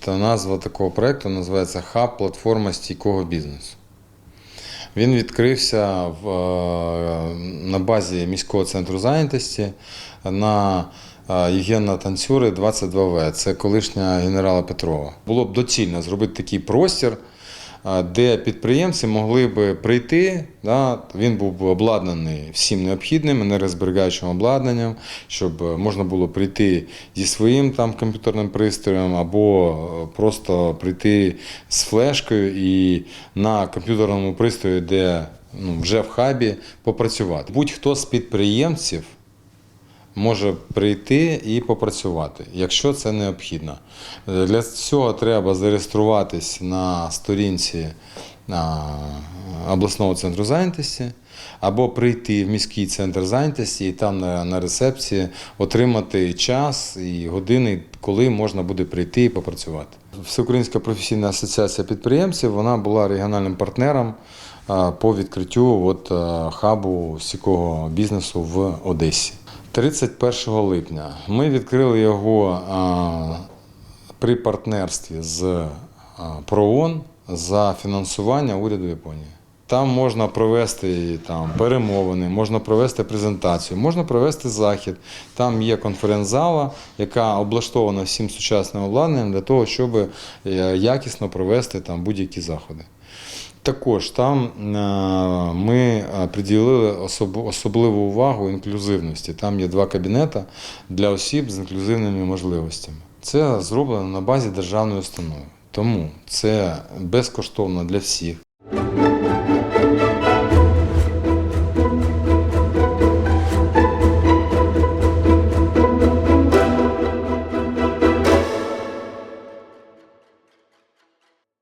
та назва такого проєкту називається Хаб платформа стійкого бізнесу. Він відкрився в, е, на базі міського центру зайнятості на е, Євгена Танцюри 22В. Це колишня генерала Петрова. Було б доцільно зробити такий простір, де підприємці могли би прийти. Да, він був обладнаний всім необхідним енергозберігаючим обладнанням, щоб е, можна було прийти зі своїм там комп'ютерним пристроєм або е, просто прийти з флешкою і на комп'ютерному пристрої, де ну, вже в хабі попрацювати. Будь-хто з підприємців може прийти і попрацювати, якщо це необхідно. Е, Для цього треба зареєструватись на сторінці обласного центру зайнятості або прийти в міський центр зайнятості і там на, на рецепції отримати час і години, коли можна буде прийти і попрацювати. Всеукраїнська професійна асоціація підприємців вона була регіональним партнером по відкриттю от, хабу стійкого бізнесу в Одесі. 31 липня ми відкрили його при партнерстві з ПРООН за фінансування уряду Японії. Там можна провести там, перемовини, можна провести презентацію, можна провести захід. Там є конференц-зала, яка облаштована всім сучасним обладнанням для того, щоб е, якісно провести там будь-які заходи. Також там е, ми е, приділили особ- особливу увагу інклюзивності. Там є два кабінети для осіб з інклюзивними можливостями. Це зроблено на базі державної установи. Тому це безкоштовно для всіх.